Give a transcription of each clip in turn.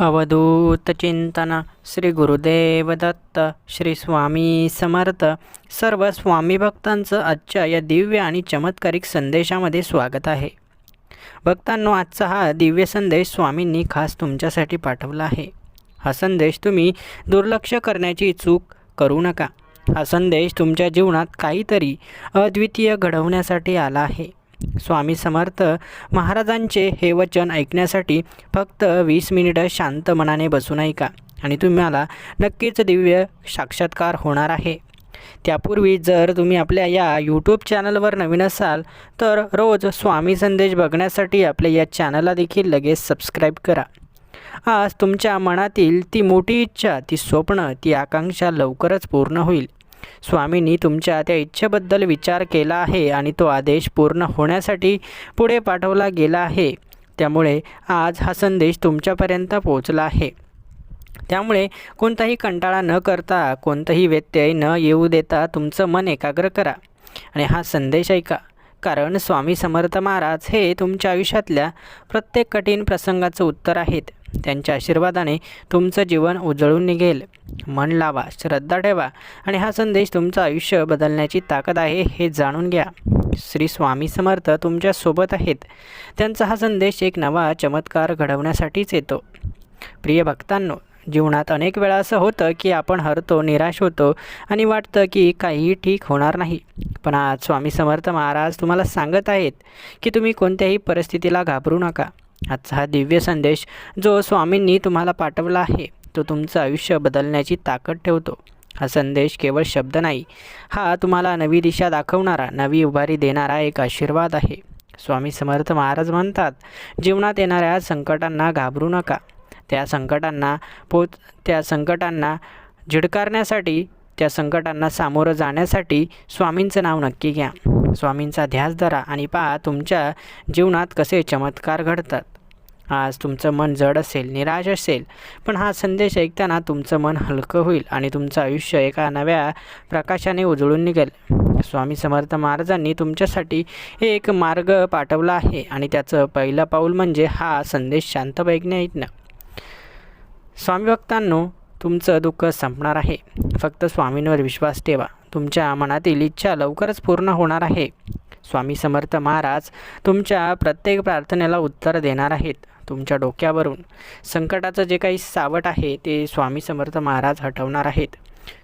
अवधूत चिंतन श्री गुरुदेव दत्त श्री स्वामी समर्थ। सर्व स्वामी भक्तांचं आजच्या या दिव्य आणि चमत्कारिक संदेशामध्ये स्वागत आहे. भक्तांनो आजचा हा दिव्य संदेश स्वामींनी खास तुमच्यासाठी पाठवला आहे. हा संदेश तुम्ही दुर्लक्ष करण्याची चूक करू नका. हा संदेश तुमच्या जीवनात काहीतरी अद्वितीय घडवण्यासाठी आला आहे. स्वामी समर्थ महाराजांचे हे वचन ऐकण्यासाठी फक्त वीस मिनिटं शांत मनाने बसून ऐका. आणि तुम्हाला नक्कीच दिव्य साक्षात्कार होणार आहे. त्यापूर्वी जर तुम्ही आपल्या या यूट्यूब चॅनलवर नवीन असाल तर रोज स्वामी संदेश बघण्यासाठी आपल्या या चॅनलला देखील लगेच सबस्क्राईब करा. आज तुमच्या मनातील ती मोठी इच्छा ती स्वप्न ती आकांक्षा लवकरच पूर्ण होईल. स्वामींनी तुमच्या त्या इच्छेबद्दल विचार केला आहे आणि तो आदेश पूर्ण होण्यासाठी पुढे पाठवला गेला आहे. त्यामुळे आज हा संदेश तुमच्यापर्यंत पोहोचला आहे. त्यामुळे कोणताही कंटाळा न करता कोणताही व्यत्यय न येऊ देता तुमचं मन एकाग्र करा आणि हा संदेश ऐका. कारण स्वामी समर्थ महाराज हे तुमच्या आयुष्यातल्या प्रत्येक कठीण प्रसंगाचं उत्तर आहेत. त्यांच्या आशीर्वादाने तुमचं जीवन उजळून निघेल. मन लावा श्रद्धा ठेवा आणि हा संदेश तुमचं आयुष्य बदलण्याची ताकद आहे हे जाणून घ्या. श्री स्वामी समर्थ तुमच्यासोबत आहेत. त्यांचा हा संदेश एक नवा चमत्कार घडवण्यासाठीच येतो. प्रिय भक्तांनो जीवनात अनेक वेळा असं होतं की आपण हरतो निराश होतो आणि वाटतं की काहीही ठीक होणार नाही. पण आज स्वामी समर्थ महाराज तुम्हाला सांगत आहेत की तुम्ही कोणत्याही परिस्थितीला घाबरू नका. आजचा हा दिव्य संदेश जो स्वामींनी तुम्हाला पाठवला आहे तो तुमचं आयुष्य बदलण्याची ताकद ठेवतो. हा संदेश केवळ शब्द नाही हा तुम्हाला नवी दिशा दाखवणारा नवी उभारी देणारा एक आशीर्वाद आहे. स्वामी समर्थ महाराज म्हणतात जीवनात येणाऱ्या संकटांना घाबरू नका. त्या संकटांना पोच त्या संकटांना झिडकारण्यासाठी त्या संकटांना सामोरं जाण्यासाठी स्वामींचं नाव नक्की घ्या. स्वामींचा ध्यास धरा आणि पहा तुमच्या जीवनात कसे चमत्कार घडतात. आज तुमचं मन जड असेल निराश असेल पण हा संदेश ऐकताना तुमचं मन हलकं होईल आणि तुमचं आयुष्य एका नव्या प्रकाशाने उजळून निघेल. स्वामी समर्थ महाराजांनी तुमच्यासाठी एक मार्ग पाठवला आहे आणि त्याचं पहिलं पाऊल म्हणजे हा संदेश शांतपैकी ऐकणं. स्वामी भक्तांनो तुमचं दुःख संपणार आहे. फक्त स्वामींवर विश्वास ठेवा. तुमच्या मनातील इच्छा लवकरच पूर्ण होणार आहे. स्वामी समर्थ महाराज तुमच्या प्रत्येक प्रार्थनेला उत्तर देणार आहेत. तुमच्या डोक्यावरून. संकटाचं जे काही सावट आहे ते स्वामी समर्थ महाराज हटवणार आहेत.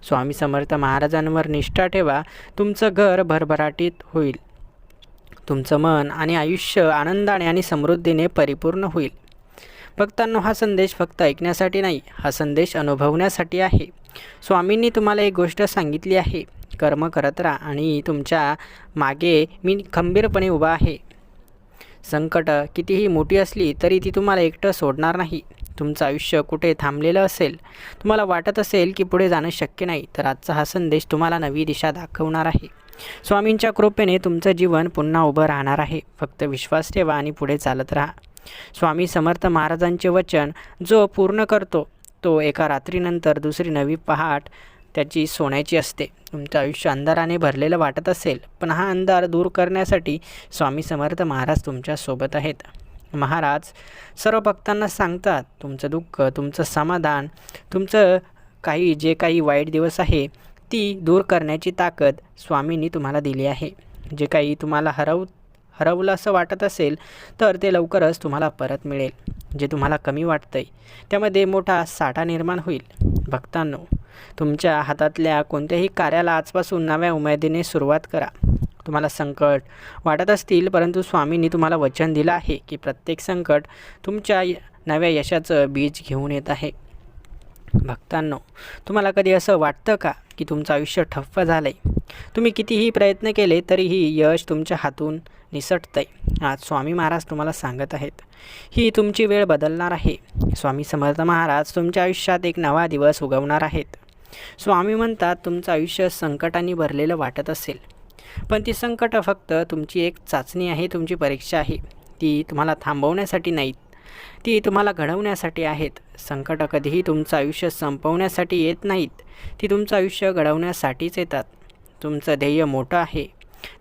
स्वामी समर्थ महाराजांवर निष्ठा ठेवा. तुमचं घर भरभराटीत होईल. तुमचं मन आणि आयुष्य आनंदाने आणि समृद्धीने परिपूर्ण होईल. भक्तांनो हा संदेश फक्त ऐकण्यासाठी नाही हा संदेश अनुभवण्यासाठी आहे. स्वामींनी तुम्हाला एक गोष्ट सांगितली आहे. कर्म करत राहा आणि तुमच्या मागे मी खंबीरपणे उभा आहे. संकटं कितीही मोठी असली तरी ती तुम्हाला एकटं सोडणार नाही. तुमचं आयुष्य कुठे थांबलेलं असेल? तुम्हाला वाटत असेल की पुढे जाणं शक्य नाही तर आजचा हा संदेश तुम्हाला नवी दिशा दाखवणार आहे. स्वामींच्या कृपेने तुमचं जीवन पुन्हा उभं राहणार आहे. फक्त विश्वास ठेवा आणि पुढे चालत राहा. स्वामी समर्थ महाराजांचे वचन जो पूर्ण करतो तो एका रात्रीनंतर दुसरी नवी पहाट त्याची सोन्याची असते. तुमचं आयुष्य अंधाराने भरलेलं वाटत असेल पण हा अंधार दूर करण्यासाठी स्वामी समर्थ महाराज तुमच्यासोबत आहेत. महाराज सर्व भक्तांना सांगतात तुमचं दुःख तुमचं समाधान तुमचं काही जे काही वाईट दिवस आहे ती दूर करण्याची ताकद स्वामींनी तुम्हाला दिली आहे. जे काही तुम्हाला हरव हरवलं असं वाटत असेल तर ते लवकरच तुम्हाला परत मिळेल. जे तुम्हाला कमी वाटतं आहे त्यामध्ये मोठा साठा निर्माण होईल. भक्तांनो तुमच्या हातातल्या कोणत्याही कार्याला आजपासून नव्या उमेदीने सुरुवात करा. तुम्हाला संकट वाटत असतील परंतु स्वामींनी तुम्हाला वचन दिलं आहे की प्रत्येक संकट तुमच्या नव्या यशाचं बीज घेऊन येत आहे. भक्तांनो तुम्हाला कधी असं वाटतं का की तुमचं आयुष्य ठप्प झालं आहे तुम्ही कितीही प्रयत्न केले तरीही यश तुमच्या हातून निसटतं आहे आज स्वामी महाराज तुम्हाला सांगत आहेत ही तुमची वेळ बदलणार आहे. स्वामी समर्थ महाराज तुमच्या आयुष्यात एक नवा दिवस उगवणार आहेत. स्वामी म्हणतात तुमचं आयुष्य संकटांनी भरलेलं वाटत असेल. पण ती संकटं फक्त तुमची एक चाचणी आहे तुमची परीक्षा आहे. ती तुम्हाला थांबवण्यासाठी नाहीत. ती तुम्हाला घडवण्यासाठी आहेत. संकटं कधीही तुमचं आयुष्य संपवण्यासाठी येत नाहीत. ती तुमचं आयुष्य घडवण्यासाठीच येतात. तुमचं ध्येय मोठं आहे.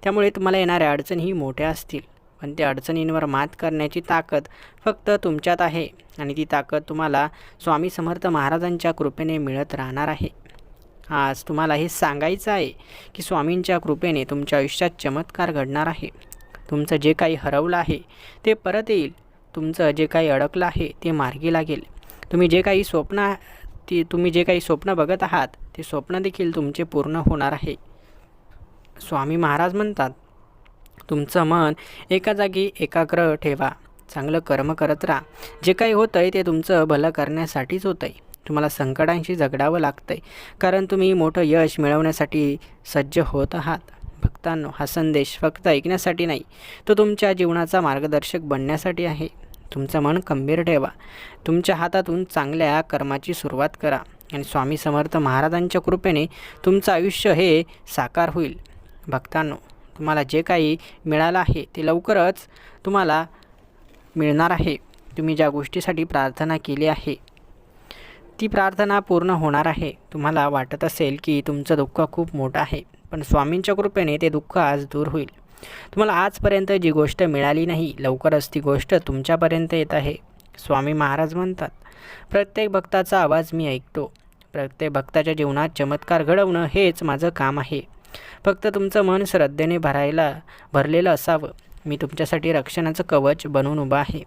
त्यामुळे तुम्हाला येणाऱ्या अडचणीही मोठ्या असतील. पण त्या अडचणींवर मात करण्याची ताकद फक्त तुमच्यात आहे आणि ती ताकद तुम्हाला स्वामी समर्थ महाराजांच्या कृपेने मिळत राहणार आहे. आज तुम्हाला हे सांगायचं आहे की स्वामींच्या कृपेने तुमच्या आयुष्यात चमत्कार घडणार आहे. तुमचं जे काही हरवलं आहे ते परत येईल. तुमचं जे काही अडकलं आहे ते मार्गी लागेल. तुम्ही जे काही स्वप्न ते तुम्ही जे काही स्वप्न बघत आहात ते स्वप्न देखील तुमचे पूर्ण होणार आहे. स्वामी महाराज म्हणतात तुमचं मन एका जागी एकाग्र ठेवा. चांगलं कर्म करत राहा. जे काही होतं आहे ते तुमचं भलं करण्यासाठीच होतं आहे तुम्हाला संकटांशी झगडावं लागतं आहे कारण तुम्ही मोठं यश मिळवण्यासाठी सज्ज होत आहात. भक्तांनो हा संदेश फक्त ऐकण्यासाठी नाही तो तुमच्या जीवनाचा मार्गदर्शक बनण्यासाठी आहे. तुमचं मन खंबीर ठेवा. तुमच्या हातातून चांगल्या कर्माची सुरुवात करा. आणि स्वामी समर्थ महाराजांच्या कृपेने तुमचं आयुष्य हे साकार होईल. भक्तांनो तुम्हाला जे काही मिळालं आहे ते लवकरच तुम्हाला मिळणार आहे. तुम्ही ज्या गोष्टीसाठी प्रार्थना केली आहे ती प्रार्थना पूर्ण होणार आहे. तुम्हाला वाटत असेल की तुमचं दुःख खूप मोठं आहे पण स्वामींच्या कृपेने ते दुःख आज दूर होईल. तुम्हाला आजपर्यंत जी गोष्ट मिळाली नाही लवकरच ती गोष्ट तुमच्यापर्यंत येत आहे. स्वामी महाराज म्हणतात प्रत्येक भक्ताचा आवाज मी ऐकतो. प्रत्येक भक्ताच्या जीवनात चमत्कार घडवणं हेच माझं काम आहे. फक्त तुमचं मन श्रद्धेने भरायला भरलेलं असावं. मी तुमच्यासाठी रक्षणाचं कवच बनून उभा आहे.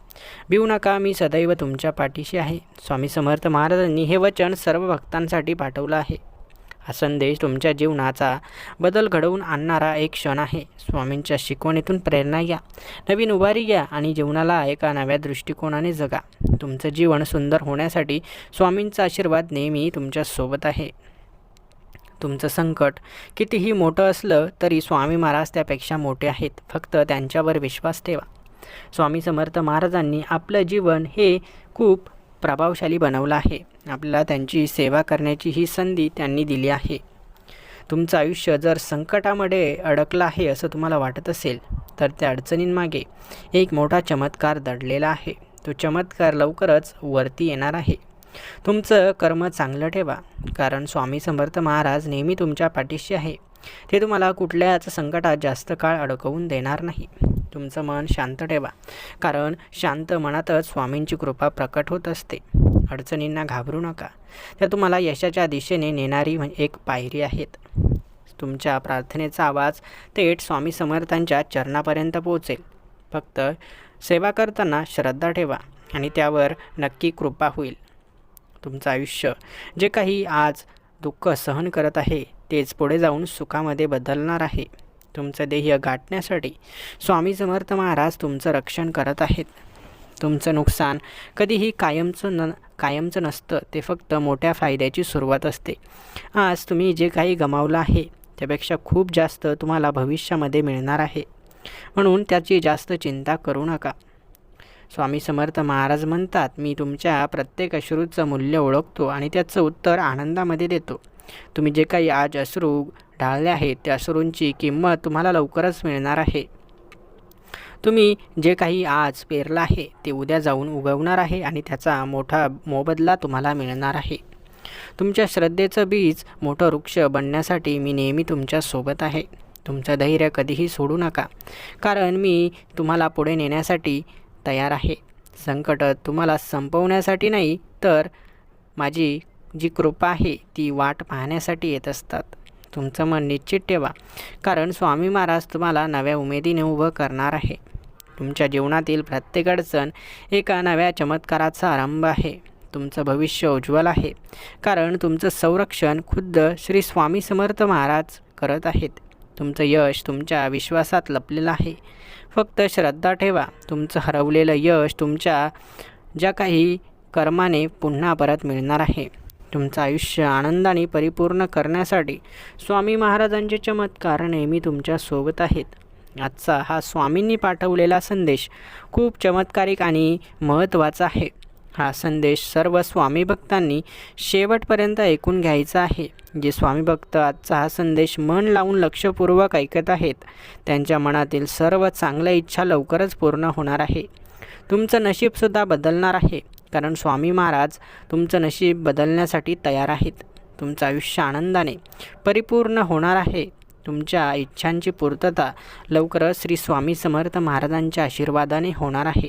भिऊ नका मी सदैव तुमच्या पाठीशी आहे. स्वामी समर्थ महाराजांनी हे वचन सर्व भक्तांसाठी पाठवलं आहे. हा संदेश तुमच्या जीवनाचा बदल घडवून आणणारा एक क्षण आहे. स्वामींच्या शिकवणीतून प्रेरणा घ्या. नवीन उभारी घ्या आणि जीवनाला एका नव्या दृष्टिकोनाने जगा. तुमचं जीवन सुंदर होण्यासाठी स्वामींचा आशीर्वाद नेहमी तुमच्यासोबत आहे. तुमचं संकट. कितीही मोठं असलं तरी स्वामी महाराज त्यापेक्षा मोठे आहेत. फक्त त्यांच्यावर विश्वास ठेवा. स्वामी समर्थ महाराजांनी आपलं जीवन हे खूप प्रभावशाली बनवलं आहे. आपल्याला त्यांची सेवा करण्याची ही संधी त्यांनी दिली आहे. तुमचं आयुष्य जर संकटामध्ये अडकलं आहे असं तुम्हाला वाटत असेल तर त्या अडचणींमागे एक मोठा चमत्कार दडलेला आहे. तो चमत्कार लवकरच वरती येणार आहे. तुमचं कर्म चांगलं ठेवा कारण स्वामी समर्थ महाराज नेहमी तुमच्या पाठीशी आहे. ते तुम्हाला कुठल्याच संकटात जास्त काळ अडकवून देणार नाही. तुमचं मन शांत ठेवा कारण शांत मनातच स्वामींची कृपा प्रकट होत असते. अडचणींना घाबरू नका. त्या तुम्हाला यशाच्या दिशेने नेणारी एक पायरी आहेत. तुमच्या प्रार्थनेचा आवाज थेट स्वामी समर्थांच्या चरणापर्यंत पोहोचेल. फक्त सेवा करताना श्रद्धा ठेवा आणि त्यावर नक्की कृपा होईल. तुमचं आयुष्य. जे काही आज दुःख सहन करत आहे तेच पुढे जाऊन सुखामध्ये बदलणार आहे. तुमचं ध्येय गाठण्यासाठी स्वामी समर्थ महाराज तुमचं रक्षण करत आहेत. तुमचं नुकसान कधीही कायमचं न कायमचं नसतं ते फक्त मोठ्या फायद्याची सुरुवात असते. आज तुम्ही जे काही गमावलं आहे त्यापेक्षा खूप जास्त तुम्हाला भविष्यामध्ये मिळणार आहे. म्हणून त्याची जास्त चिंता करू नका. स्वामी समर्थ महाराज म्हणतात मी तुमच्या प्रत्येक अश्रूचं मूल्य ओळखतो आणि त्याचं उत्तर आनंदामध्ये देतो. तुम्ही जे काही आज अश्रू ढाळले आहेत त्या अश्रूंची किंमत तुम्हाला लवकरच मिळणार आहे. तुम्ही जे काही आज पेरलं आहे ते उद्या जाऊन उगवणार आहे आणि त्याचा मोठा मोबदला तुम्हाला मिळणार आहे. तुमच्या श्रद्धेचं बीज मोठं वृक्ष बनण्यासाठी मी नेहमी तुमच्यासोबत आहे. तुमचं धैर्य कधीही सोडू नका. कारण मी तुम्हाला पुढे नेण्यासाठी तयार आहे. संकट तुम्हाला संपवण्यासाठी नाही तर माझी जी कृपा आहे ती वाट पाहण्यासाठी येत असतात. तुमचं मन निश्चित ठेवा कारण स्वामी महाराज तुम्हाला नव्या उमेदीने उभं करणार आहे. तुमच्या जीवनातील प्रत्येक अडचण एका नव्या चमत्काराचा आरंभ आहे. तुमचं भविष्य उज्ज्वल आहे कारण तुमचं संरक्षण खुद्द श्री स्वामी समर्थ महाराज करत आहेत. तुमचं यश तुमच्या विश्वासात लपलेलं आहे. फक्त श्रद्धा ठेवा. तुमचं हरवलेलं यश तुमच्या ज्या काही कर्माने पुन्हा परत मिळणार आहे. तुमचं आयुष्य आनंदाने परिपूर्ण करण्यासाठी स्वामी महाराजांचे चमत्कार नेहमी तुमच्यासोबत आहेत. आजचा हा स्वामींनी पाठवलेला संदेश खूप चमत्कारिक आणि महत्त्वाचा आहे. हा संदेश सर्व स्वामी भक्तांनी शेवटपर्यंत ऐकून घ्यायचा आहे. जे स्वामी भक्त आजचा हा संदेश मन लावून लक्षपूर्वक ऐकत आहेत त्यांच्या मनातील सर्व चांगल्या इच्छा लवकरच पूर्ण होणार आहे. तुमचं नशीबसुद्धा बदलणार आहे कारण स्वामी महाराज तुमचं नशीब बदलण्यासाठी तयार आहेत. तुमचं आयुष्य आनंदाने परिपूर्ण होणार आहे. तुमच्या इच्छांची पूर्तता लवकरच श्री स्वामी समर्थ महाराजांच्या आशीर्वादाने होणार आहे.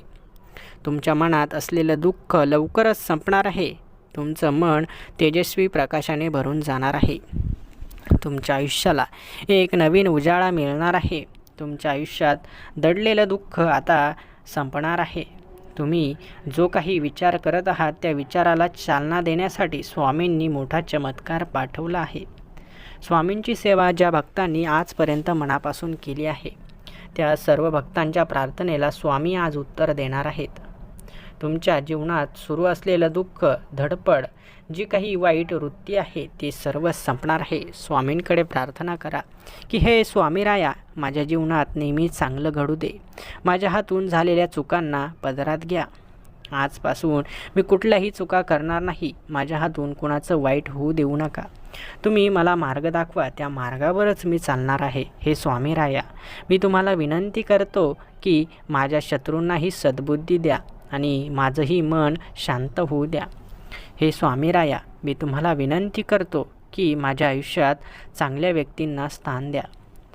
तुमच्या मनात असलेलं दुःख लवकरच संपणार आहे. तुमचं मन तेजस्वी प्रकाशाने भरून जाणार आहे. तुमच्या आयुष्याला एक नवीन उजाळा मिळणार आहे. तुमच्या आयुष्यात दडलेलं दुःख आता संपणार आहे. तुम्ही जो काही विचार करत आहात त्या विचाराला चालना देण्यासाठी स्वामींनी मोठा चमत्कार पाठवला आहे. स्वामींची सेवा ज्या भक्तांनी आजपर्यंत मनापासून केली आहे त्या सर्व भक्तांच्या प्रार्थनेला स्वामी आज उत्तर देणार आहेत. तुमच्या जीवनात सुरू असलेलं दुःख धडपड जी काही वाईट वृत्ती आहे ती सर्व संपणार आहे. स्वामींकडे प्रार्थना करा की हे स्वामीराया माझ्या जीवनात नेहमी चांगलं घडू दे. माझ्या हातून झालेल्या चुकांना पदरात घ्या. आजपासून मी कुठल्याही चुका करणार नाही. माझ्या हातून कुणाचं वाईट होऊ देऊ नका. तुम्ही मला मार्ग दाखवा. त्या मार्गावरच मी चालणार आहे. हे स्वामी राया मी तुम्हाला विनंती करतो की माझ्या शत्रूंनाही सद्बुद्धी द्या. आणि माझंही मन शांत होऊ द्या. हे स्वामीराया मी तुम्हाला विनंती करतो की माझ्या आयुष्यात चांगल्या व्यक्तींना स्थान द्या.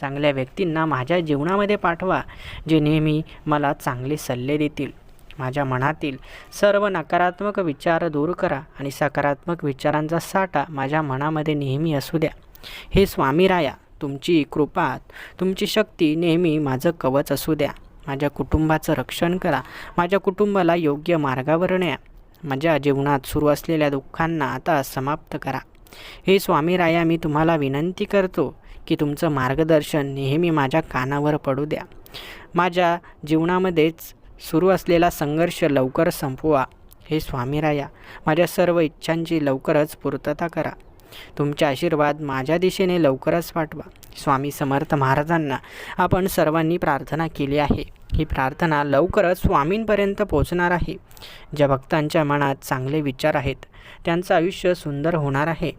चांगल्या व्यक्तींना माझ्या जीवनामध्ये पाठवा जे नेहमी मला चांगले सल्ले देतील. माझ्या मनातील सर्व नकारात्मक विचार दूर करा आणि सकारात्मक विचारांचा साठा माझ्या मनामध्ये नेहमी असू द्या. हे स्वामीराया तुमची कृपा तुमची शक्ती नेहमी माझं कवच असू द्या. माझ्या कुटुंबाचं रक्षण करा. माझ्या कुटुंबाला योग्य मार्गावर न्या. माझ्या जीवनात सुरू असलेल्या दुःखांना आता समाप्त करा. हे स्वामीराया मी तुम्हाला विनंती करतो की तुमचं मार्गदर्शन नेहमी माझ्या कानावर पडू द्या. माझ्या जीवनामध्येच सुरू असलेला संघर्ष लवकर संपवा. हे स्वामीराया माझ्या सर्व इच्छांची लवकरच पूर्तता करा. तुमचे आशीर्वाद माझ्या दिशेने लवकरच पाठवा. स्वामी समर्थ महाराजांना आपण सर्वांनी प्रार्थना केली आहे. ही प्रार्थना लवकरच स्वामींपर्यंत पोचणार आहे. ज्या भक्तांच्या मनात चांगले विचार आहेत त्यांचं आयुष्य सुंदर होणार आहे.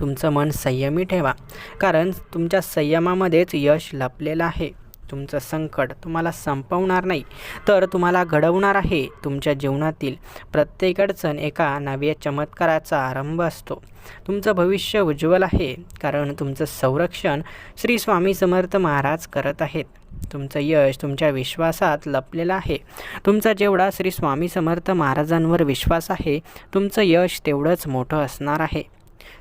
तुमचं मन संयमी ठेवा कारण तुमच्या संयमामध्येच यश लपलेलं आहे. तुमचं संकट तुम्हाला संपवणार नाही. तर तुम्हाला घडवणार आहे. तुमच्या जीवनातील प्रत्येक अडचण एका नव्या चमत्काराचा आरंभ असतो. तुमचं भविष्य उज्ज्वल आहे. कारण तुमचं संरक्षण श्री स्वामी समर्थ महाराज करत आहेत. तुमचं यश तुमच्या विश्वासात लपलेलं आहे. तुमचा जेवढा श्री स्वामी समर्थ महाराजांवर विश्वास आहे तुमचं यश तेवढंच मोठं असणार आहे.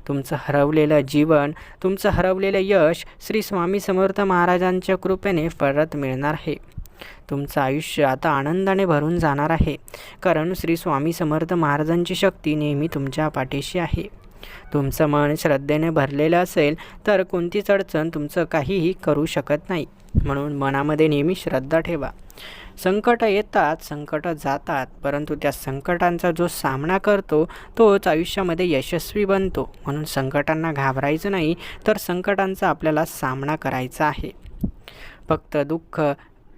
तुमचं हरवलेलं जीवन तुमचं हरवलेलं यश श्री स्वामी समर्थ महाराजांच्या कृपेने परत मिळणार आहे. तुमचं आयुष्य आता आनंदाने भरून जाणार आहे कारण श्री स्वामी समर्थ महाराजांची शक्ती नेहमी तुमच्या पाठीशी आहे. तुमचं मन श्रद्धेने भरलेलं असेल तर कोणतीच अडचण तुमचं काहीही करू शकत नाही. म्हणून मनामध्ये नेहमी श्रद्धा ठेवा. संकट येतात संकट जातात परंतु त्या संकटांचा जो सामना करतो तोच आयुष्यामध्ये यशस्वी बनतो. म्हणून संकटांना घाबरायचं नाही तर संकटांचा आपल्याला सामना करायचा आहे. फक्त दुःख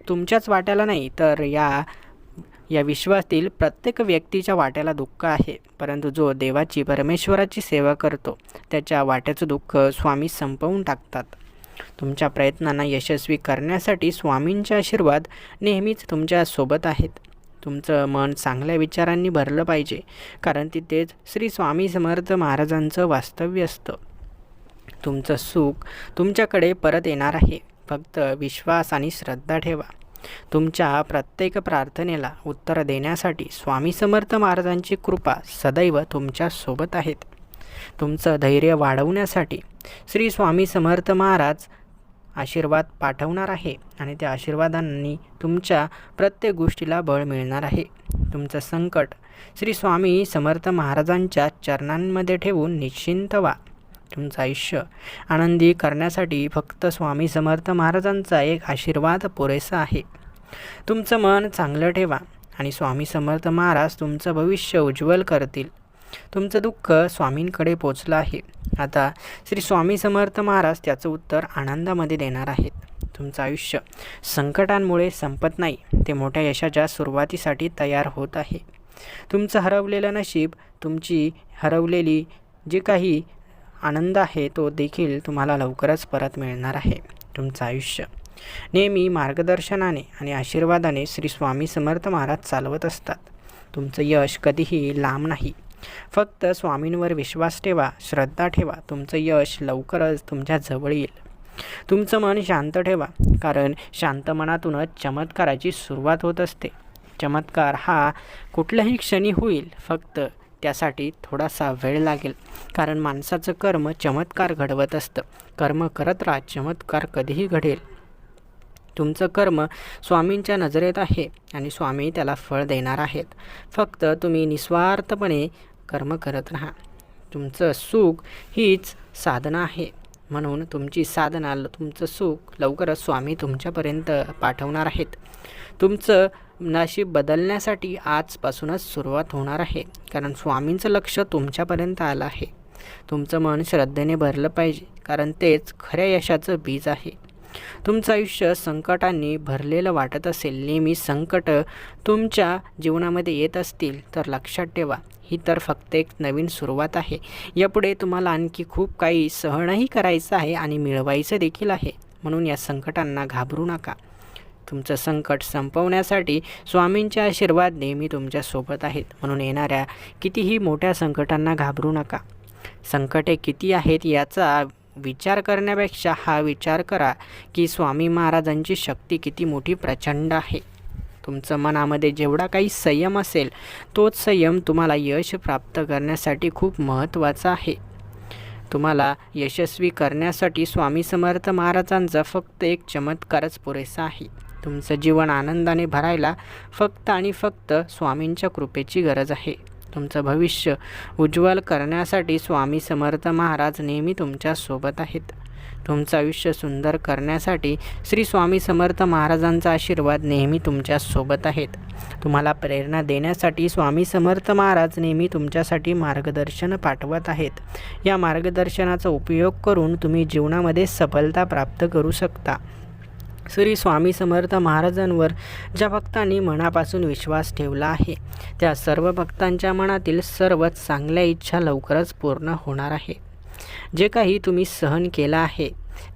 तुमच्याच वाट्याला नाही तर या या विश्वातील प्रत्येक व्यक्तीच्या वाट्याला दुःख आहे. परंतु जो देवाची परमेश्वराची सेवा करतो त्याच्या वाट्याचं दुःख स्वामी संपवून टाकतात. तुमच्या प्रयत्नांना यशस्वी करण्यासाठी स्वामींचे आशीर्वाद नेहमीच तुमच्यासोबत आहेत. तुमचं मन चांगल्या विचारांनी भरलं पाहिजे कारण तिथेच श्री स्वामी समर्थ महाराजांचं वास्तव्य असतं. तुमचं सुख तुमच्याकडे परत येणार आहे. फक्त विश्वास आणि श्रद्धा ठेवा. तुमच्या प्रत्येक प्रार्थनेला उत्तर देण्यासाठी स्वामी समर्थ महाराजांची कृपा सदैव तुमच्यासोबत आहेत. तुमचं धैर्य वाढवण्यासाठी श्री स्वामी समर्थ महाराज आशीर्वाद पाठवणार आहे आणि त्या आशीर्वादांनी तुमच्या प्रत्येक गोष्टीला बळ मिळणार आहे. तुमचं संकट श्री स्वामी समर्थ महाराजांच्या चरणांमध्ये ठेवून निश्चिंत व्हा. तुमचं आयुष्य आनंदी करण्यासाठी फक्त स्वामी समर्थ महाराजांचा एक आशीर्वाद पुरेसा आहे. तुमचं मन चांगलं ठेवा आणि स्वामी समर्थ महाराज तुमचं भविष्य उज्ज्वल करतील. तुमचं दुःख स्वामींकडे पोचलं आहे. आता श्री स्वामी समर्थ महाराज त्याचं उत्तर आनंदामध्ये देणार आहेत. तुमचं आयुष्य संकटांमुळे संपत नाही ते मोठ्या यशाच्या सुरुवातीसाठी तयार होत आहे. तुमचं हरवलेलं नशीब तुमची हरवलेली जे काही आनंद आहे तो देखील तुम्हाला लवकरच परत मिळणार आहे. तुमचं आयुष्य नेहमी मार्गदर्शनाने आणि आशीर्वादाने श्री स्वामी समर्थ महाराज चालवत असतात. तुमचं यश कधीही लांब नाही. फक्त स्वामींवर विश्वास ठेवा श्रद्धा ठेवा तुमचं यश लवकरच तुमच्या जवळ येईल. तुमचं मन शांत ठेवा कारण शांत मनातूनच चमत्काराची सुरुवात होत असते. चमत्कार हा कुठल्याही क्षणी होईल फक्त त्यासाठी थोडासा वेळ लागेल कारण माणसाचं कर्म चमत्कार घडवत असतं. कर्म करत राहा चमत्कार कधीही घडेल. तुमचं कर्म स्वामींच्या नजरेत आहे आणि स्वामी त्याला फळ देणार आहेत. फक्त तुम्ही निस्वार्थपणे कर्म करत राहा. तुमचं सुख हीच साधना आहे. म्हणून तुमची साधना तुमचं सुख लवकरच स्वामी तुमच्यापर्यंत पाठवणार आहेत. तुमचं नशीब बदलण्यासाठी आजपासूनच सुरुवात होणार आहे. कारण स्वामींचं लक्ष तुमच्यापर्यंत आलं आहे. तुमचं मन श्रद्धेने भरलं पाहिजे. कारण तेच खऱ्या यशाचं बीज आहे. तुमचं आयुष्य संकटांनी भरलेलं वाटत असेल नेहमी संकट तुमच्या जीवनामध्ये येत असतील तर लक्षात ठेवा ही तर फक्त एक नवीन सुरुवात आहे. यापुढे तुम्हाला आणखी खूप काही सहनही करायचं आहे आणि मिळवायचं देखील आहे. म्हणून या संकटांना घाबरू नका. तुमचं संकट संपवण्यासाठी स्वामींचे आशीर्वाद नेहमी तुमच्यासोबत आहेत. म्हणून येणाऱ्या कितीही मोठ्या संकटांना घाबरू नका. संकटे किती आहेत याचा विचार करण्यापेक्षा हा विचार करा की स्वामी महाराजांची शक्ती किती मोठी प्रचंड आहे. तुमचं मनामध्ये जेवढा काही संयम असेल तोच संयम तुम्हाला यश प्राप्त करण्यासाठी खूप महत्त्वाचा आहे. तुम्हाला यशस्वी करण्यासाठी स्वामी समर्थ महाराजांचा फक्त एक चमत्कारच पुरेसा आहे. तुमचं जीवन आनंदाने भरायला फक्त आणि फक्त स्वामींच्या कृपेची गरज आहे. तुमचं भविष्य उज्ज्वल करण्यासाठी स्वामी समर्थ महाराज नेहमी तुमच्यासोबत आहेत. तुमचं आयुष्य सुंदर करण्यासाठी श्री स्वामी समर्थ महाराजांचा आशीर्वाद नेहमी तुमच्यासोबत आहेत. तुम्हाला प्रेरणा देण्यासाठी स्वामी समर्थ महाराज नेहमी तुमच्यासाठी मार्गदर्शन पाठवत आहेत. या मार्गदर्शनाचा उपयोग करून तुम्ही जीवनामध्ये सफलता प्राप्त करू शकता. श्री स्वामी समर्थ महाराजांवर ज्या भक्तांनी मनापासून विश्वास ठेवला आहे त्या सर्व भक्तांच्या मनातील सर्वच चांगल्या इच्छा लवकरच पूर्ण होणार आहे. जे काही तुम्ही सहन केलं आहे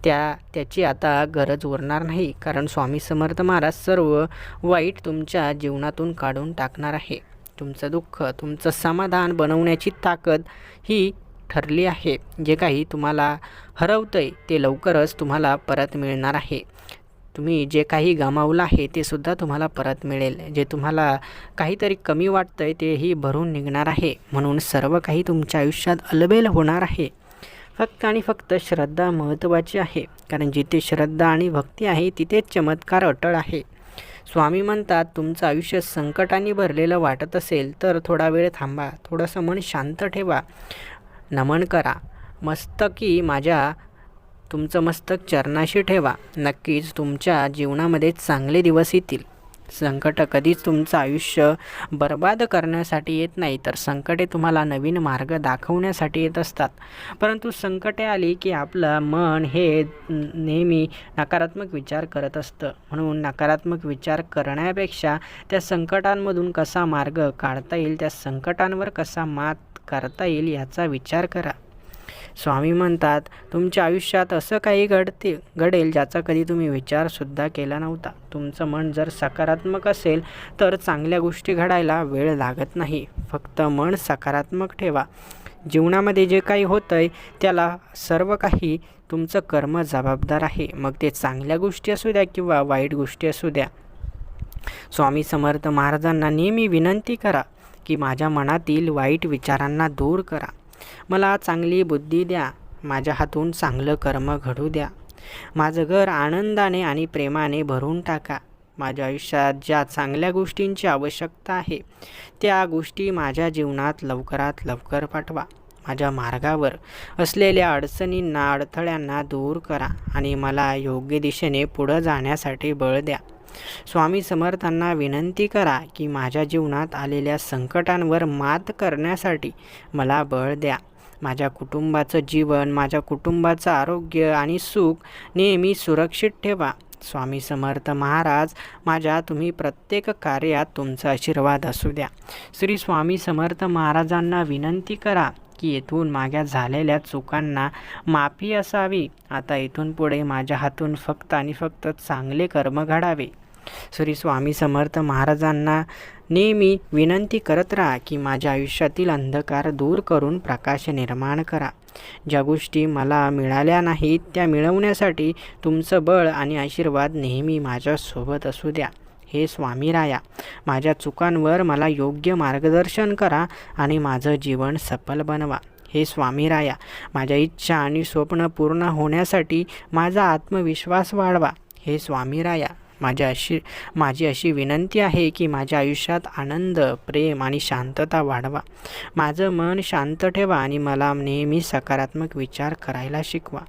त्या त्याची आता गरज उरणार नाही कारण स्वामी समर्थ महाराज सर्व वाईट तुमच्या जीवनातून काढून टाकणार आहे. तुमचं दुःख तुमचं समाधान बनवण्याची ताकद ही ठरली आहे. जे काही तुम्हाला हरवतं आहे ते लवकरच तुम्हाला परत मिळणार आहे. तुम्ही जे काही गमावलं आहे ते सुद्धा तुम्हाला परत मिळेल. जे तुम्हाला काहीतरी कमी वाटतं आहे तेही भरून निघणार आहे. म्हणून सर्व काही तुमच्या आयुष्यात अलबेल होणार आहे. फक्त आणि फक्त श्रद्धा महत्त्वाची आहे. कारण जिथे श्रद्धा आणि भक्ती आहे तिथेच चमत्कार अटळ आहे. स्वामी म्हणतात तुमचं आयुष्य संकटाने भरलेलं वाटत असेल तर थोडा वेळ थांबा. थोडंसं मन शांत ठेवा. नमन करा. मस्तकी माझ्या तुमचं मस्तक चरणाशी ठेवा. नक्कीच तुमच्या जीवनामध्ये चांगले दिवस येतील. संकट कधीच तुमचं आयुष्य बर्बाद करण्यासाठी येत नाही तर संकटे तुम्हाला नवीन मार्ग दाखवण्यासाठी येत असतात. परंतु संकटे आली की आपलं मन हे नेहमी नकारात्मक विचार करत असतं. म्हणून नकारात्मक विचार करण्यापेक्षा त्या संकटांमधून कसा मार्ग काढता येईल त्या संकटांवर कसा मात करता येईल याचा विचार करा. स्वामी म्हणतात तुमच्या आयुष्यात असं काही घडते घडेल ज्याचा कधी तुम्ही विचारसुद्धा केला नव्हता. तुमचं मन जर सकारात्मक असेल तर चांगल्या गोष्टी घडायला वेळ लागत नाही. फक्त मन सकारात्मक ठेवा. जीवनामध्ये जे काही होतं आहे त्याला सर्व काही तुमचं कर्म जबाबदार आहे. मग ते चांगल्या गोष्टी असू द्या किंवा वाईट गोष्टी असू द्या. स्वामी समर्थ महाराजांना नेहमी विनंती करा की माझ्या मनातील वाईट विचारांना दूर करा. मला चांगली बुद्धी द्या. माझ्या हातून चांगलं कर्म घडू द्या. माझं घर आनंदाने आणि प्रेमाने भरून टाका. माझ्या आयुष्यात ज्या चांगल्या गोष्टींची आवश्यकता आहे त्या गोष्टी माझ्या जीवनात लवकरात लवकर पाठवा. माझ्या मार्गावर असलेल्या अडचणींना अडथळ्यांना दूर करा आणि मला योग्य दिशेने पुढं जाण्यासाठी बळ द्या. स्वामी समर्थांना विनंती करा की माझ्या जीवनात आलेल्या संकटांवर मात करण्यासाठी मला बळ द्या. माझ्या कुटुंबाचं जीवन माझ्या कुटुंबाचं आरोग्य आणि सुख नेहमी सुरक्षित ठेवा. स्वामी समर्थ महाराज माझ्या तुम्ही प्रत्येक कार्यात तुमचा आशीर्वाद असू द्या. श्री स्वामी समर्थ महाराजांना विनंती करा की येथून माझ्या झालेल्या चुकांना माफी असावी. आता इथून पुढे माझ्या हातून फक्त आणि फक्त चांगले कर्म घडावे. श्री स्वामी समर्थ महाराजांना नेहमी विनंती करत राहा की माझ्या आयुष्यातील अंधकार दूर करून प्रकाश निर्माण करा. ज्या गोष्टी मला मिळाल्या नाहीत त्या मिळवण्यासाठी तुमचं बळ आणि आशीर्वाद नेहमी माझ्यासोबत असू द्या. हे स्वामी राया माझ्या चुकांवर मला योग्य मार्गदर्शन करा आणि माझं जीवन सफल बनवा. हे स्वामी राया माझ्या इच्छा आणि स्वप्न पूर्ण होण्यासाठी माझा आत्मविश्वास वाढवा. हे स्वामी राया. माझ्या अशी माझी अशी विनंती आहे की माझ्या आयुष्यात आनंद प्रेम आणि शांतता वाढवा. माझं मन शांत ठेवा आणि मला नेहमी सकारात्मक विचार करायला शिकवा.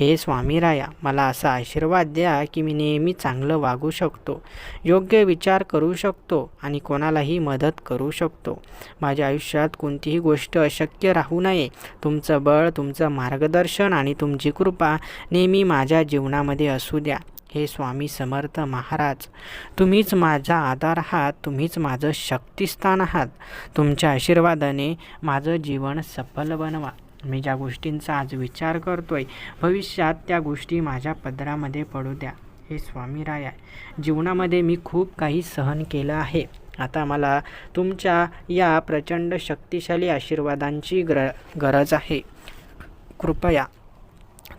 हे स्वामीराया मला असा आशीर्वाद द्या की मी नेहमी चांगलं वागू शकतो योग्य विचार करू शकतो आणि कोणालाही मदत करू शकतो. माझ्या आयुष्यात कोणतीही गोष्ट अशक्य राहू नये. तुमचं बळ तुमचं मार्गदर्शन आणि तुमची कृपा नेहमी माझ्या जीवनामध्ये असू द्या. हे स्वामी समर्थ महाराज तुम्हीच माझा आधार आहात तुम्हीच माझं शक्तिस्थान आहात. तुमच्या आशीर्वादाने माझं जीवन सफल बनवा. मी ज्या गोष्टींचा आज विचार करतोय भविष्यात त्या गोष्टी माझ्या पदरामध्ये पडू द्या. हे स्वामी राया जीवनामध्ये मी खूप काही सहन केलं आहे. आता मला तुमच्या या प्रचंड शक्तिशाली आशीर्वादांची गर गरज आहे. कृपया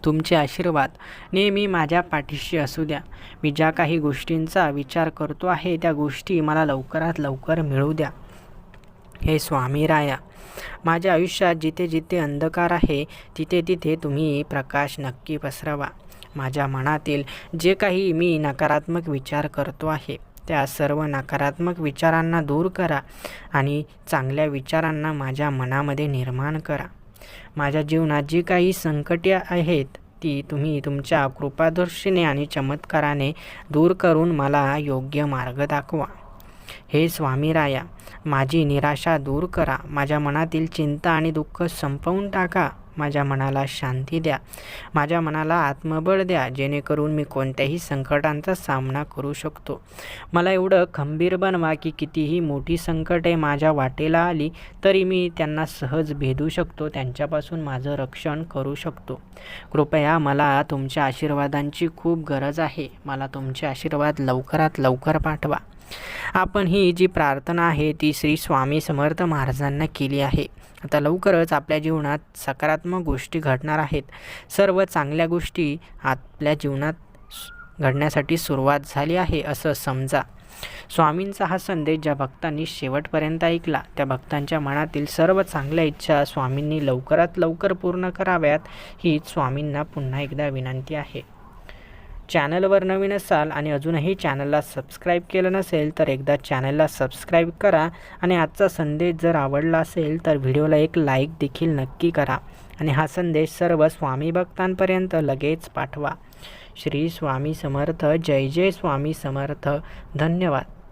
तुमचे आशीर्वाद नेहमी माझ्या पाठीशी असू द्या. मी ज्या काही गोष्टींचा विचार करतो आहे त्या गोष्टी मला लवकरात लवकर मिळू द्या. हे स्वामी राया माझ्या आयुष्यात जिथे जिथे अंधकार आहे तिथे तिथे तुम्ही प्रकाश नक्की पसरवा. माझ्या मनातील जे काही मी नकारात्मक विचार करतो आहे त्या सर्व नकारात्मक विचारांना दूर करा आणि चांगल्या विचारांना माझ्या मनामध्ये निर्माण करा. माझ्या जीवनात जी काही संकटे आहेत ती तुम्ही तुमच्या कृपादर्शीने आणि चमत्काराने दूर करून मला योग्य मार्ग दाखवा. हे स्वामी राया माझी निराशा दूर करा माझ्या मनातील चिंता आणि दुःख संपवून टाका माझ्या मनाला शांती द्या माझ्या मनाला आत्मबळ द्या जेणेकरून मी कोणत्याही संकटांचा सामना करू शकतो. मला एवढं खंबीर बनवा की कितीही मोठी संकटे माझ्या वाटेला आली तरी मी त्यांना सहज भेदू शकतो त्यांच्यापासून माझं रक्षण करू शकतो. कृपया मला तुमच्या आशीर्वादांची खूप गरज आहे. मला तुमचे आशीर्वाद लवकरात लवकर पाठवा. आपण ही जी प्रार्थना आहे ती श्री स्वामी समर्थ महाराजांना केली आहे. आता लवकरच आपल्या जीवनात सकारात्मक गोष्टी घडणार आहेत. सर्व चांगल्या गोष्टी आपल्या जीवनात घडण्यासाठी सुरुवात झाली आहे असं समजा. स्वामींचा हा संदेश ज्या भक्तांनी शेवटपर्यंत ऐकला त्या भक्तांच्या मनातील सर्व चांगल्या इच्छा स्वामींनी लवकरात लवकर पूर्ण कराव्यात हीच स्वामींना पुन्हा एकदा विनंती आहे. चॅनलवर नवीन असाल आणि अजूनही चॅनलला सबस्क्राईब केलं नसेल तर एकदा चॅनलला सबस्क्राईब करा आणि आजचा संदेश जर आवडला असेल तर व्हिडिओला एक लाईक देखील नक्की करा. आणि हा संदेश सर्व स्वामी भक्तांपर्यंत लगेच पाठवा. श्री स्वामी समर्थ. जय जय स्वामी समर्थ. धन्यवाद.